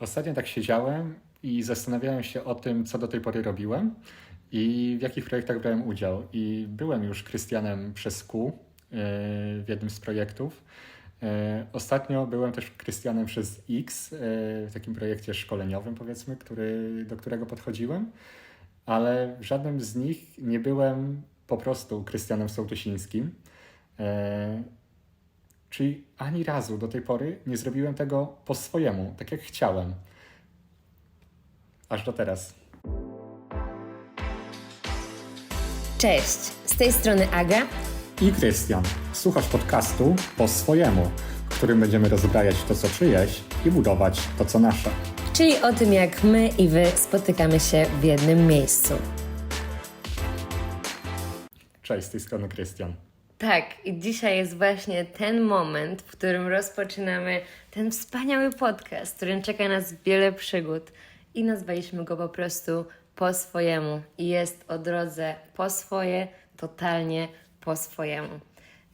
Ostatnio tak siedziałem i zastanawiałem się o tym, co do tej pory robiłem i w jakich projektach brałem udział. I byłem już Krystianem przez Q yy, w jednym z projektów. Yy, Ostatnio byłem też Krystianem przez X yy, w takim projekcie szkoleniowym, powiedzmy, który, do którego podchodziłem, ale w żadnym z nich nie byłem po prostu Krystianem Sołtusińskim. Czyli ani razu do tej pory nie zrobiłem tego po swojemu, tak jak chciałem. Aż do teraz. Cześć, z tej strony Aga. I Krystian, słuchasz podcastu po swojemu, w którym będziemy rozbrajać to, co czyjeś i budować to, co nasze. Czyli o tym, jak my i wy spotykamy się w jednym miejscu. Cześć, z tej strony Krystian. Tak, i dzisiaj jest właśnie ten moment, w którym rozpoczynamy ten wspaniały podcast, którym czeka nas wiele przygód i nazwaliśmy go po prostu po swojemu. I jest o drodze po swoje, totalnie po swojemu.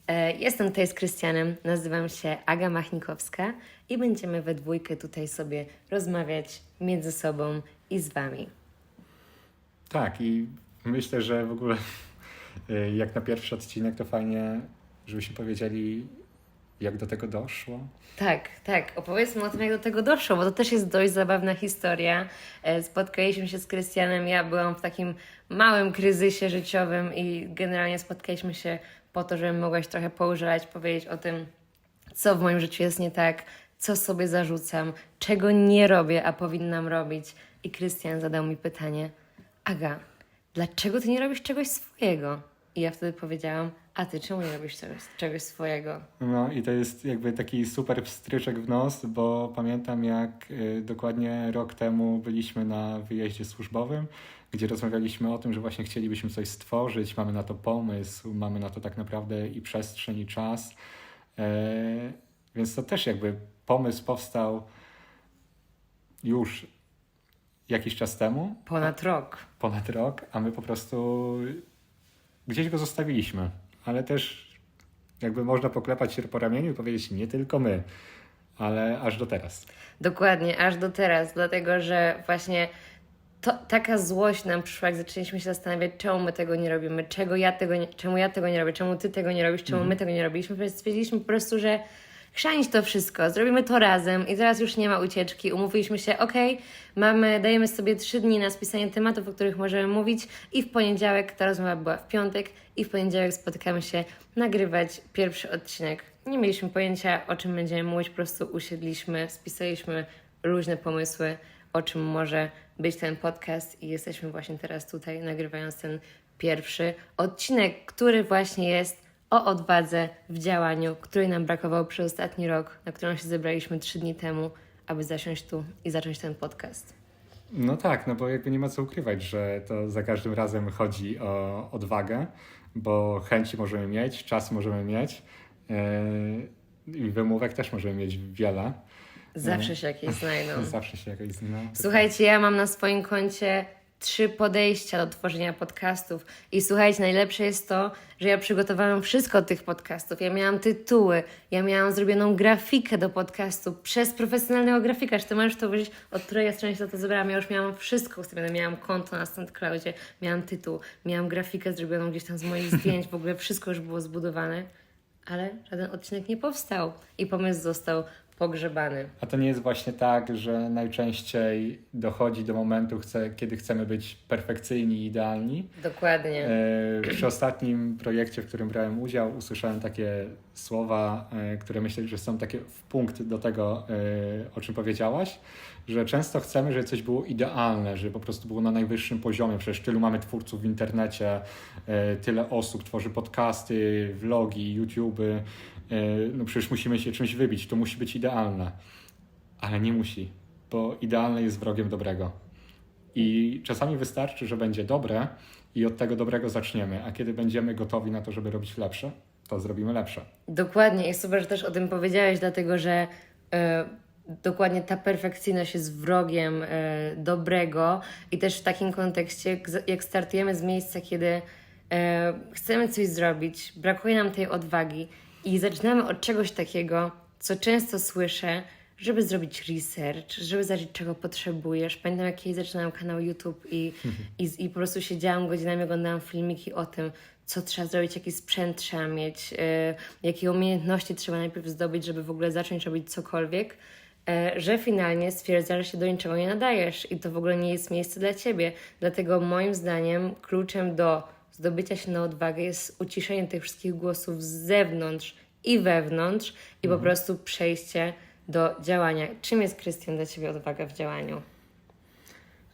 E, Jestem tutaj z Krystianem, nazywam się Aga Machnikowska i będziemy we dwójkę tutaj sobie rozmawiać między sobą i z Wami. Tak, i myślę, że w ogóle jak na pierwszy odcinek to fajnie, żebyśmy powiedzieli, jak do tego doszło. Tak, tak. Opowiedzmy o tym, jak do tego doszło, bo to też jest dość zabawna historia. E, Spotkaliśmy się z Krystianem, ja byłam w takim małym kryzysie życiowym i generalnie spotkaliśmy się po to, żebym mogła się trochę poużalać, powiedzieć o tym, co w moim życiu jest nie tak, co sobie zarzucam, czego nie robię, a powinnam robić. I Krystian zadał mi pytanie, Aga, dlaczego ty nie robisz czegoś swojego? I ja wtedy powiedziałam, a ty czemu nie robisz czegoś, czegoś swojego? No i to jest jakby taki super wstryczek w nos, bo pamiętam jak y, dokładnie rok temu byliśmy na wyjeździe służbowym, gdzie rozmawialiśmy o tym, że właśnie chcielibyśmy coś stworzyć, mamy na to pomysł, mamy na to tak naprawdę i przestrzeń, i czas. E, więc to też jakby pomysł powstał już jakiś czas temu, Ponad rok. ponad rok, a my po prostu gdzieś go zostawiliśmy. Ale też jakby można poklepać się po ramieniu i powiedzieć nie tylko my, ale aż do teraz. Dokładnie, aż do teraz, dlatego że właśnie to, taka złość nam przyszła, jak zaczęliśmy się zastanawiać, czemu my tego nie robimy, czego ja tego nie, czemu ja tego nie robię, czemu ty tego nie robisz, czemu my tego nie robiliśmy. Stwierdziliśmy po prostu, że chrzanić to wszystko, zrobimy to razem i teraz już nie ma ucieczki. Umówiliśmy się, ok, mamy, dajemy sobie trzy dni na spisanie tematów, o których możemy mówić i w poniedziałek, ta rozmowa była w piątek i w poniedziałek spotykamy się nagrywać pierwszy odcinek. Nie mieliśmy pojęcia, o czym będziemy mówić, po prostu usiedliśmy, spisaliśmy różne pomysły, o czym może być ten podcast i jesteśmy właśnie teraz tutaj nagrywając ten pierwszy odcinek, który właśnie jest o odwadze w działaniu, której nam brakowało przez ostatni rok, na którą się zebraliśmy trzy dni temu, aby zasiąść tu i zacząć ten podcast. No tak, no bo jakby nie ma co ukrywać, że to za każdym razem chodzi o odwagę, bo chęci możemy mieć, czas możemy mieć yy, i wymówek też możemy mieć wiele. Zawsze się jakieś znajdą. Zawsze się jakoś zna. Słuchajcie, ja mam na swoim koncie trzy podejścia do tworzenia podcastów. I słuchajcie, najlepsze jest to, że ja przygotowałam wszystko od tych podcastów. Ja miałam tytuły, ja miałam zrobioną grafikę do podcastu przez profesjonalnego grafika. Czy ty możesz to wiedzieć, od której ja strony się to zebrałam? Ja już miałam wszystko ustawione. Miałam konto na SoundCloudzie, miałam tytuł, miałam grafikę zrobioną gdzieś tam z moich zdjęć. W ogóle wszystko już było zbudowane. Ale żaden odcinek nie powstał i pomysł został pogrzebany. A to nie jest właśnie tak, że najczęściej dochodzi do momentu, chce, kiedy chcemy być perfekcyjni i idealni. Dokładnie. E, Przy ostatnim projekcie, w którym brałem udział, usłyszałem takie słowa, e, które myślę, że są takie w punkt do tego, e, o czym powiedziałaś, że często chcemy, żeby coś było idealne, żeby po prostu było na najwyższym poziomie. Przecież tylu mamy twórców w internecie, e, tyle osób tworzy podcasty, vlogi, YouTube'y. E, No przecież musimy się czymś wybić, to musi być idealne. Ale nie musi, bo idealne jest wrogiem dobrego. I czasami wystarczy, że będzie dobre i od tego dobrego zaczniemy, a kiedy będziemy gotowi na to, żeby robić lepsze, to zrobimy lepsze. Dokładnie, jest super, że też o tym powiedziałeś, dlatego że e, dokładnie ta perfekcyjność jest wrogiem e, dobrego i też w takim kontekście, jak startujemy z miejsca, kiedy e, chcemy coś zrobić, brakuje nam tej odwagi i zaczynamy od czegoś takiego, co często słyszę, żeby zrobić research, żeby zobaczyć, czego potrzebujesz. Pamiętam, jak kiedyś zaczynałam kanał YouTube i, i, i po prostu siedziałam godzinami, oglądałam filmiki o tym, co trzeba zrobić, jaki sprzęt trzeba mieć, y, jakie umiejętności trzeba najpierw zdobyć, żeby w ogóle zacząć robić cokolwiek, y, że finalnie stwierdza, że się do niczego nie nadajesz i to w ogóle nie jest miejsce dla ciebie. Dlatego moim zdaniem kluczem do zdobycia się na odwagę jest uciszenie tych wszystkich głosów z zewnątrz i wewnątrz i po prostu przejście do działania. Czym jest, Krystian, dla ciebie odwaga w działaniu?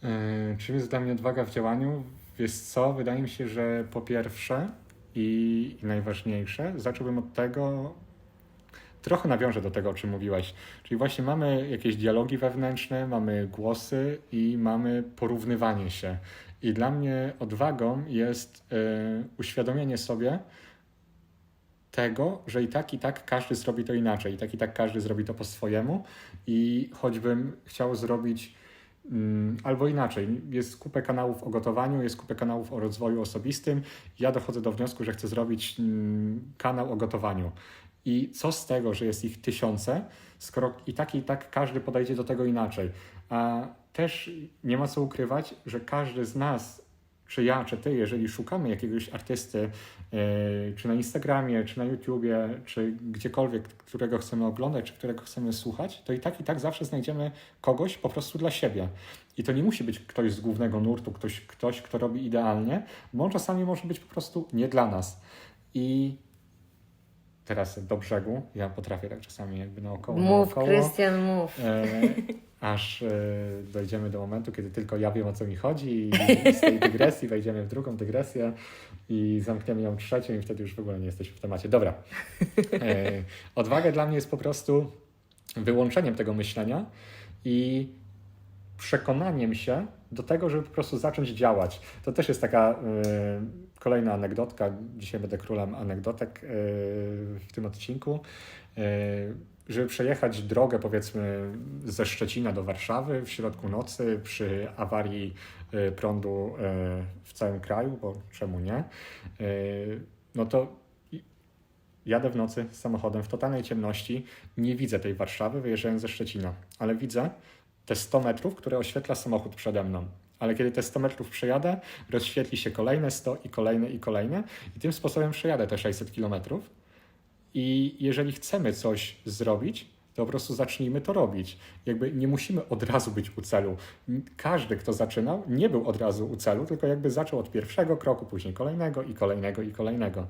E, Czym jest dla mnie odwaga w działaniu? Wiesz co, wydaje mi się, że po pierwsze i, i najważniejsze, zacząłbym od tego, trochę nawiążę do tego, o czym mówiłaś. Czyli właśnie mamy jakieś dialogi wewnętrzne, mamy głosy i mamy porównywanie się. I dla mnie odwagą jest e, uświadomienie sobie tego, że i tak, i tak każdy zrobi to inaczej, i tak, i tak każdy zrobi to po swojemu. I choćbym chciał zrobić Mm, Albo inaczej, jest kupę kanałów o gotowaniu, jest kupę kanałów o rozwoju osobistym. Ja dochodzę do wniosku, że chcę zrobić mm, kanał o gotowaniu. I co z tego, że jest ich tysiące, skoro i tak, i tak każdy podejdzie do tego inaczej. A też nie ma co ukrywać, że każdy z nas, czy ja, czy ty, jeżeli szukamy jakiegoś artysty, yy, czy na Instagramie, czy na YouTubie, czy gdziekolwiek, którego chcemy oglądać, czy którego chcemy słuchać, to i tak, i tak zawsze znajdziemy kogoś po prostu dla siebie. I to nie musi być ktoś z głównego nurtu, ktoś, ktoś kto robi idealnie, bo on czasami może być po prostu nie dla nas. I teraz do brzegu, ja potrafię tak czasami jakby naokoło, Mów, Krystian, mów. e, aż e, dojdziemy do momentu, kiedy tylko ja wiem o co mi chodzi i z tej dygresji wejdziemy w drugą dygresję i zamkniemy ją trzecią i wtedy już w ogóle nie jesteśmy w temacie. Dobra. E, odwaga dla mnie jest po prostu wyłączeniem tego myślenia i przekonaniem się do tego, żeby po prostu zacząć działać. To też jest taka e, kolejna anegdotka. Dzisiaj będę królem anegdotek e, w tym odcinku. Żeby przejechać drogę, powiedzmy, ze Szczecina do Warszawy w środku nocy przy awarii e, prądu e, w całym kraju, bo czemu nie? E, No to jadę w nocy samochodem w totalnej ciemności, nie widzę tej Warszawy, wyjeżdżając ze Szczecina, ale widzę te 100 metrów, które oświetla samochód przede mną. Ale kiedy te 100 metrów przejadę, rozświetli się kolejne 100 i kolejne i kolejne i tym sposobem przejadę te 600 kilometrów. I jeżeli chcemy coś zrobić, to po prostu zacznijmy to robić. Jakby nie musimy od razu być u celu. Każdy, kto zaczynał, nie był od razu u celu, tylko jakby zaczął od pierwszego kroku, później kolejnego i kolejnego i kolejnego.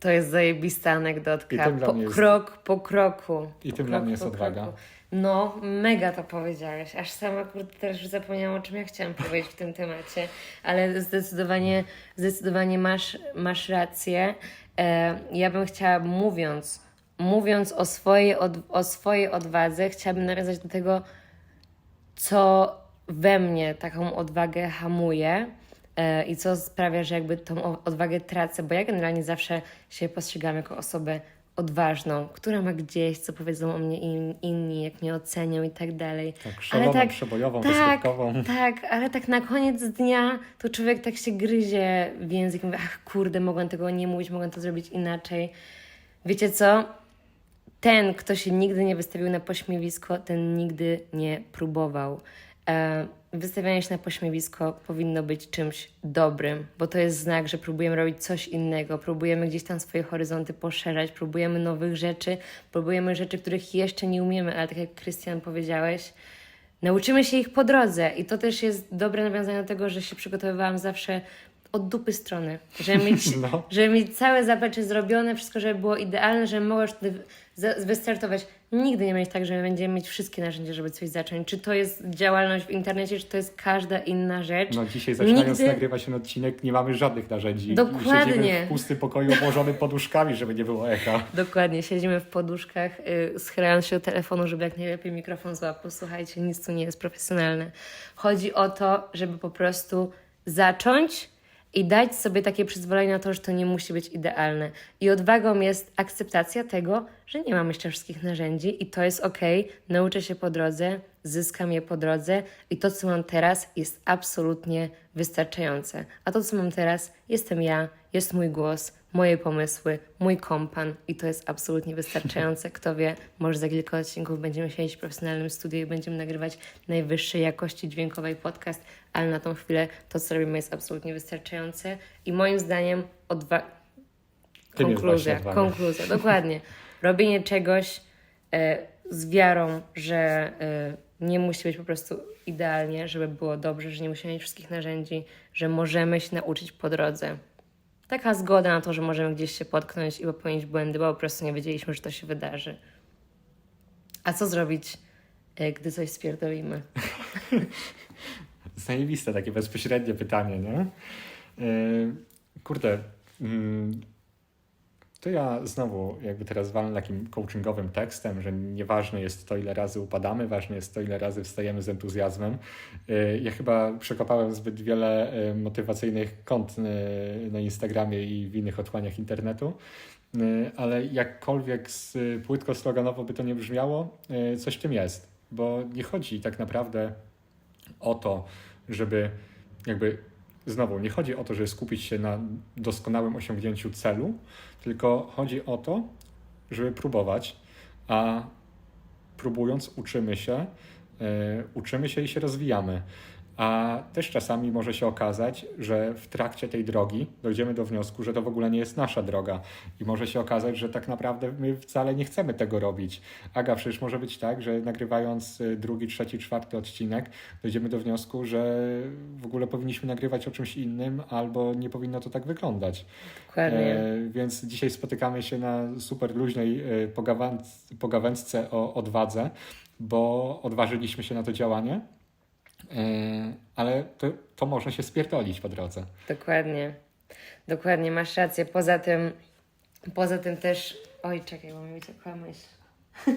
To jest zajebista anegdotka. Po, jest- krok po kroku. I Po tym dla mnie jest odwaga. kroku. No, mega to powiedziałeś. Aż sama kurde już zapomniałam, o czym ja chciałam powiedzieć w tym temacie, ale zdecydowanie, zdecydowanie masz, masz rację. E, ja bym chciała, mówiąc, mówiąc o swojej, od, o swojej odwadze, chciałabym nawiązać do tego, co we mnie taką odwagę hamuje e, i co sprawia, że jakby tą odwagę tracę, bo ja generalnie zawsze się postrzegam jako osobę odważną, która ma gdzieś, co powiedzą o mnie in, inni, jak mnie ocenią i tak dalej. Tak, szaloną, przebojową, tak, tak, ale tak na koniec dnia to człowiek tak się gryzie w język mówi, ach kurde, mogłem tego nie mówić, mogłem to zrobić inaczej. Wiecie co? ten, kto się nigdy nie wystawił na pośmiewisko, ten nigdy nie próbował. E, wystawianie się na pośmiewisko powinno być czymś dobrym, bo to jest znak, że próbujemy robić coś innego, próbujemy gdzieś tam swoje horyzonty poszerzać, próbujemy nowych rzeczy, próbujemy rzeczy, których jeszcze nie umiemy, ale tak jak Krystian powiedziałeś, Nauczymy się ich po drodze. I to też jest dobre nawiązanie do tego, że się przygotowywałam zawsze od dupy strony, żeby mieć, No. żeby mieć całe zaplecze zrobione, wszystko, żeby było idealne, żeby mogłaś wtedy wystartować. Nigdy nie mieć tak, że będziemy mieć wszystkie narzędzia, żeby coś zacząć. Czy to jest działalność w internecie, czy to jest każda inna rzecz. No dzisiaj zaczynając Nigdy- nagrywać ten odcinek, nie mamy żadnych narzędzi. Dokładnie. Siedzimy w pustym pokoju obłożonym poduszkami, żeby nie było echa. Dokładnie, siedzimy w poduszkach, yy, schylając się do telefonu, żeby jak najlepiej mikrofon złapał. Słuchajcie, nic tu nie jest profesjonalne. Chodzi o to, żeby po prostu zacząć i dać sobie takie przyzwolenie na to, że to nie musi być idealne. I odwagą jest akceptacja tego, że nie mam jeszcze wszystkich narzędzi i to jest ok, nauczę się po drodze, zyskam je po drodze i to, co mam teraz, jest absolutnie wystarczające. A to, co mam teraz, jestem ja, jest mój głos, moje pomysły, mój kompan i to jest absolutnie wystarczające. Kto wie, może za kilka odcinków będziemy siedzieć w profesjonalnym studiu i będziemy nagrywać najwyższej jakości dźwiękowej podcast, ale na tą chwilę to, co robimy jest absolutnie wystarczające i moim zdaniem odwa... Tym Konkluzja, konkluzja, dokładnie. Robienie czegoś e, z wiarą, że e, nie musi być po prostu idealnie, żeby było dobrze, że nie musimy mieć wszystkich narzędzi, że możemy się nauczyć po drodze. Taka zgoda na to, że możemy gdzieś się potknąć i popełnić błędy, bo po prostu nie wiedzieliśmy, że to się wydarzy. A co zrobić, e, gdy coś spierdolimy? Zajebiste takie bezpośrednie pytanie, nie? Yy, Kurde, mm, to ja znowu jakby teraz walę takim coachingowym tekstem, że nieważne jest to, ile razy upadamy, ważne jest to, ile razy wstajemy z entuzjazmem. Yy, Ja chyba przekopałem zbyt wiele yy, motywacyjnych kont yy, na Instagramie i w innych otchłaniach internetu, ale jakkolwiek z, płytko sloganowo by to nie brzmiało, coś w tym jest, bo nie chodzi tak naprawdę o to, żeby jakby znowu nie chodzi o to, żeby skupić się na doskonałym osiągnięciu celu, tylko chodzi o to, żeby próbować, a próbując uczymy się, yy, uczymy się i się rozwijamy. A też czasami może się okazać, że w trakcie tej drogi dojdziemy do wniosku, że to w ogóle nie jest nasza droga. I może się okazać, że tak naprawdę my wcale nie chcemy tego robić. Aga, przecież może być tak, że nagrywając y, drugi, trzeci, czwarty odcinek, dojdziemy do wniosku, że w ogóle powinniśmy nagrywać o czymś innym, albo nie powinno to tak wyglądać. Dokładnie. E, więc dzisiaj spotykamy się na super luźnej e, pogawędz, pogawędce o odwadze, bo odważyliśmy się na to działanie, ale to, to może się spierdolić po drodze. Dokładnie. Dokładnie, masz rację. Poza tym, poza tym też. Oj, czekaj, bo mi wyciekła myśl.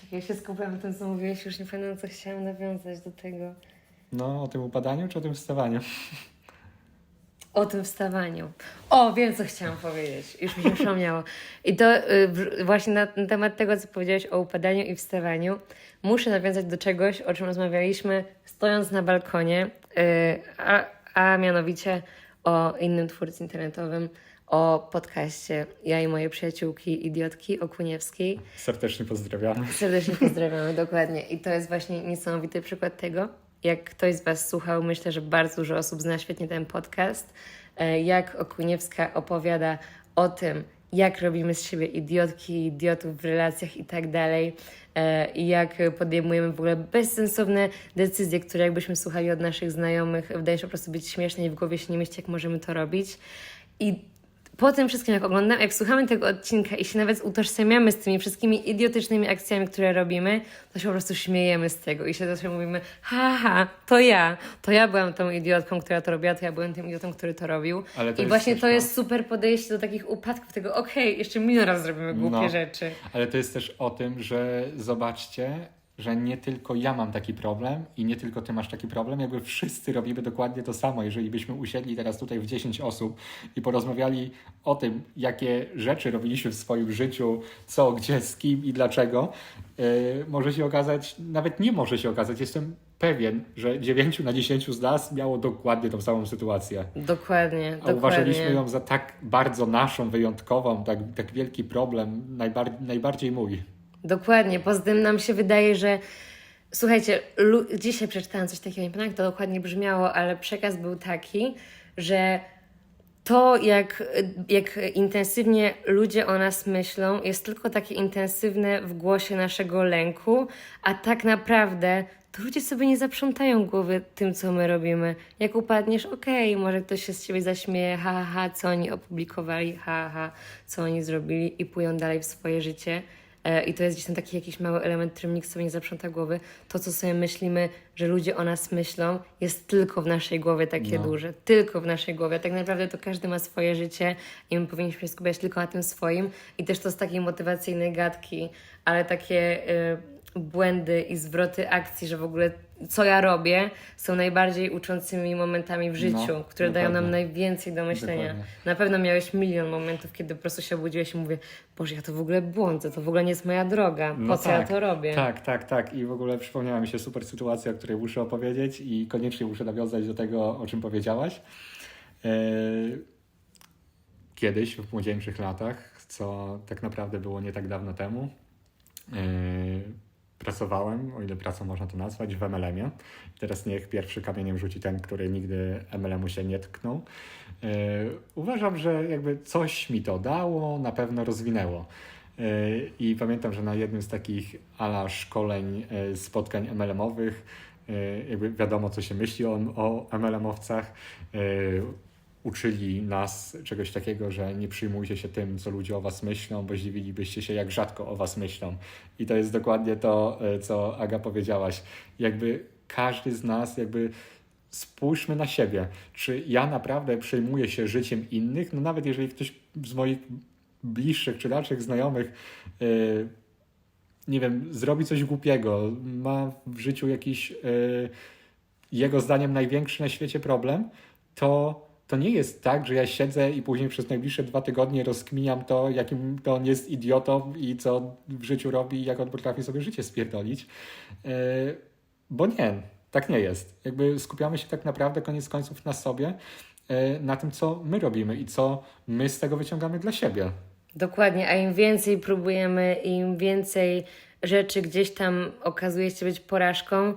czekaj, się skupiam w tym, co mówiłeś, już nie pamiętam, co chciałam nawiązać do tego. No, o tym upadaniu czy o tym wstawaniu? O tym wstawaniu. O, wiem, co chciałam powiedzieć. Już mi się przypomniało. I to y, właśnie na, na temat tego, co powiedziałeś o upadaniu i wstawaniu, muszę nawiązać do czegoś, o czym rozmawialiśmy stojąc na balkonie, y, a, a mianowicie o innym twórcy internetowym, o podcaście Ja i moje przyjaciółki, idiotki Okuniewskiej. Serdecznie pozdrawiamy. Serdecznie pozdrawiamy, dokładnie. I to jest właśnie niesamowity przykład tego, jak ktoś z Was słuchał, myślę, że bardzo dużo osób zna świetnie ten podcast, e, jak Okuniewska opowiada o tym, jak robimy z siebie idiotki, idiotów w relacjach i tak dalej, e, i jak podejmujemy w ogóle bezsensowne decyzje, które jakbyśmy słuchali od naszych znajomych, wydaje się po prostu być śmieszne i w głowie się nie mieści, jak możemy to robić. I po tym wszystkim, jak oglądamy, jak słuchamy tego odcinka i się nawet utożsamiamy z tymi wszystkimi idiotycznymi akcjami, które robimy, to się po prostu śmiejemy z tego i się zawsze mówimy, ha, ha, to ja, to ja byłam tą idiotką, która to robiła, to ja byłem tym idiotą, który to robił. Ale to I właśnie też, to no. jest super podejście do takich upadków, tego okej, jeszcze milion razy zrobimy głupie No. rzeczy. Ale to jest też o tym, że zobaczcie, że nie tylko ja mam taki problem i nie tylko ty masz taki problem, jakby wszyscy robimy dokładnie to samo. Jeżeli byśmy usiedli teraz tutaj w 10 osób i porozmawiali o tym, jakie rzeczy robiliśmy w swoim życiu, co, gdzie, z kim i dlaczego, yy, może się okazać, nawet nie może się okazać, jestem pewien, że 9 na 10 z nas miało dokładnie tą samą sytuację. Dokładnie, A dokładnie. uważaliśmy ją za tak bardzo naszą, wyjątkową, tak, tak wielki problem, najbar- najbardziej mój. Dokładnie. Poza tym nam się wydaje, że słuchajcie, dzisiaj przeczytałam coś takiego, nie pamiętam jak to dokładnie brzmiało, ale przekaz był taki, że to, jak, jak intensywnie ludzie o nas myślą, jest tylko takie intensywne w głosie naszego lęku, a tak naprawdę to ludzie sobie nie zaprzątają głowy tym, co my robimy. Jak upadniesz, okej, może ktoś się z ciebie zaśmieje, ha, ha, ha, co oni opublikowali, ha, ha, co oni zrobili i pójdą dalej w swoje życie. E, I to jest gdzieś tam taki jakiś mały element, którym nikt sobie nie zaprząta głowy. To, co sobie myślimy, że ludzie o nas myślą, jest tylko w naszej głowie takie No. duże. Tylko w naszej głowie. Tak naprawdę to każdy ma swoje życie i my powinniśmy się skupiać tylko na tym swoim. I też to z takiej motywacyjnej gadki, ale takie y, błędy i zwroty akcji, że w ogóle co ja robię, są najbardziej uczącymi momentami w życiu, No, które dają nam dokładnie. najwięcej do myślenia. Dokładnie. Na pewno miałeś milion momentów, kiedy po prostu się obudziłeś i mówię, Boże, ja to w ogóle błądzę, to w ogóle nie jest moja droga, po No co ja tak, to robię? Tak, tak, tak. I w ogóle przypomniała mi się super sytuacja, o której muszę opowiedzieć i koniecznie muszę nawiązać do tego, o czym powiedziałaś. E, Kiedyś, w młodzieńczych latach, co tak naprawdę było nie tak dawno temu, e, pracowałem, o ile pracą można to nazwać, w MLM-ie. Teraz niech pierwszy kamieniem rzuci ten, który nigdy MLM-u się nie tknął. E, Uważam, że jakby coś mi to dało, na pewno rozwinęło. E, I pamiętam, że na jednym z takich ala szkoleń, e, spotkań MLM-owych, jakby wiadomo, co się myśli o, o MLM-owcach, uczyli nas czegoś takiego, że nie przyjmujcie się tym, co ludzie o was myślą, bo zdziwilibyście się, jak rzadko o was myślą. I to jest dokładnie to, e, co Aga powiedziałaś. Jakby każdy z nas, jakby spójrzmy na siebie. Czy ja naprawdę przejmuję się życiem innych? No nawet jeżeli ktoś z moich bliższych czy dalszych znajomych e, nie wiem, zrobi coś głupiego, ma w życiu jakiś e, jego zdaniem największy na świecie problem, to, to nie jest tak, że ja siedzę i później przez najbliższe dwa tygodnie rozkminiam to, jakim to on jest idiotą i co w życiu robi i jak on potrafi sobie życie spierdolić. E, bo nie, tak nie jest. Jakby skupiamy się tak naprawdę koniec końców na sobie, e, na tym, co my robimy i co my z tego wyciągamy dla siebie. Dokładnie, a im więcej próbujemy, im więcej rzeczy gdzieś tam okazuje się być porażką,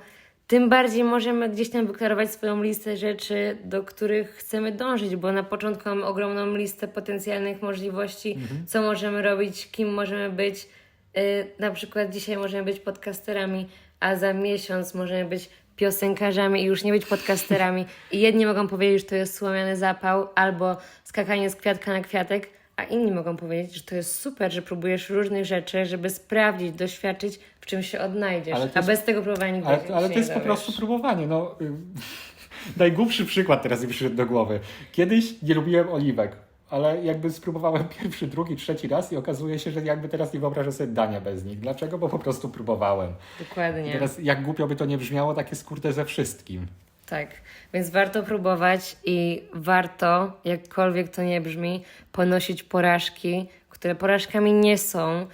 tym bardziej możemy gdzieś tam wyklarować swoją listę rzeczy, do których chcemy dążyć, bo na początku mamy ogromną listę potencjalnych możliwości, co możemy robić, kim możemy być. Yy, na przykład dzisiaj możemy być podcasterami, a za miesiąc możemy być piosenkarzami i już nie być podcasterami. I jedni mogą powiedzieć, że to jest słomiany zapał albo skakanie z kwiatka na kwiatek, a inni mogą powiedzieć, że to jest super, że próbujesz różnych rzeczy, żeby sprawdzić, doświadczyć, w czym się odnajdziesz. A bez tego próbowania nigdy Ale, się ale to jest po prostu próbowanie. No, y, najgłupszy przykład teraz mi przyszedł do głowy. Kiedyś nie lubiłem oliwek, ale jakby spróbowałem pierwszy, drugi, trzeci raz i okazuje się, że jakby teraz nie wyobrażę sobie dania bez nich. Dlaczego? Bo po prostu próbowałem. Dokładnie. Teraz jak głupio by to nie brzmiało, tak jest kurde ze wszystkim. Tak, więc warto próbować i warto, jakkolwiek to nie brzmi, ponosić porażki, które porażkami nie są,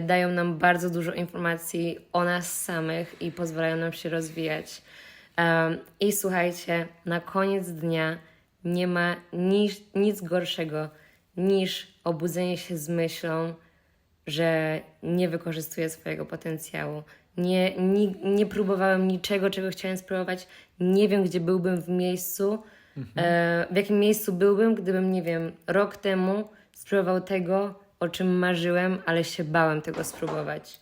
dają nam bardzo dużo informacji o nas samych i pozwalają nam się rozwijać. Em, I słuchajcie, na koniec dnia nie ma nic, nic gorszego niż obudzenie się z myślą, że nie wykorzystuję swojego potencjału. Nie, nie, nie próbowałem niczego, czego chciałem spróbować. Nie wiem, gdzie byłbym w miejscu, e, w jakim miejscu byłbym, gdybym, nie wiem, rok temu spróbował tego, o czym marzyłem, ale się bałem tego spróbować.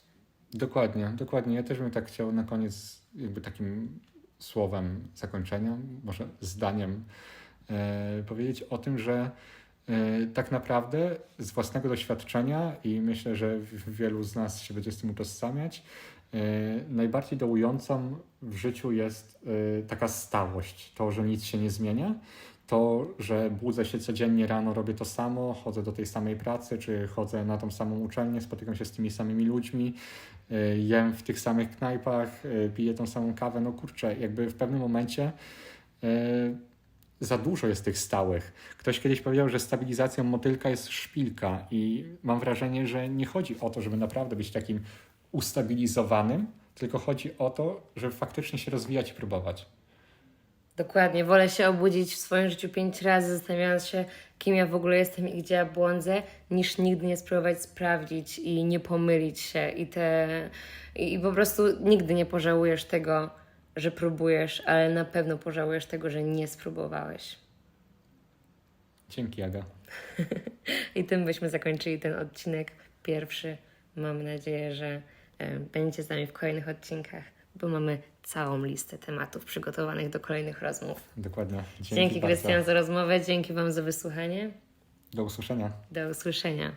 Dokładnie, dokładnie. Ja też bym tak chciał na koniec jakby takim słowem zakończenia, może zdaniem e, powiedzieć o tym, że e, tak naprawdę z własnego doświadczenia i myślę, że wielu z nas się będzie z tym utożsamiać, e, najbardziej dołującą w życiu jest e, taka stałość, to, że nic się nie zmienia, to, że budzę się codziennie rano, robię to samo, chodzę do tej samej pracy, czy chodzę na tą samą uczelnię, spotykam się z tymi samymi ludźmi, y, jem w tych samych knajpach, y, piję tą samą kawę. No kurczę, jakby w pewnym momencie y, za dużo jest tych stałych. Ktoś kiedyś powiedział, że stabilizacją motylka jest szpilka i mam wrażenie, że nie chodzi o to, żeby naprawdę być takim ustabilizowanym, tylko chodzi o to, żeby faktycznie się rozwijać i próbować. Dokładnie, wolę się obudzić w swoim życiu pięć razy, zastanawiając się, kim ja w ogóle jestem i gdzie ja błądzę, niż nigdy nie spróbować sprawdzić i nie pomylić się. I, te, i, I po prostu nigdy nie pożałujesz tego, że próbujesz, ale na pewno pożałujesz tego, że nie spróbowałeś. Dzięki, Aga. I tym byśmy zakończyli ten odcinek pierwszy. Mam nadzieję, że będziecie z nami w kolejnych odcinkach, bo mamy całą listę tematów przygotowanych do kolejnych rozmów. Dokładnie. Dzięki, Dzięki. Krystian za rozmowę, dzięki Wam za wysłuchanie. Do usłyszenia. Do usłyszenia.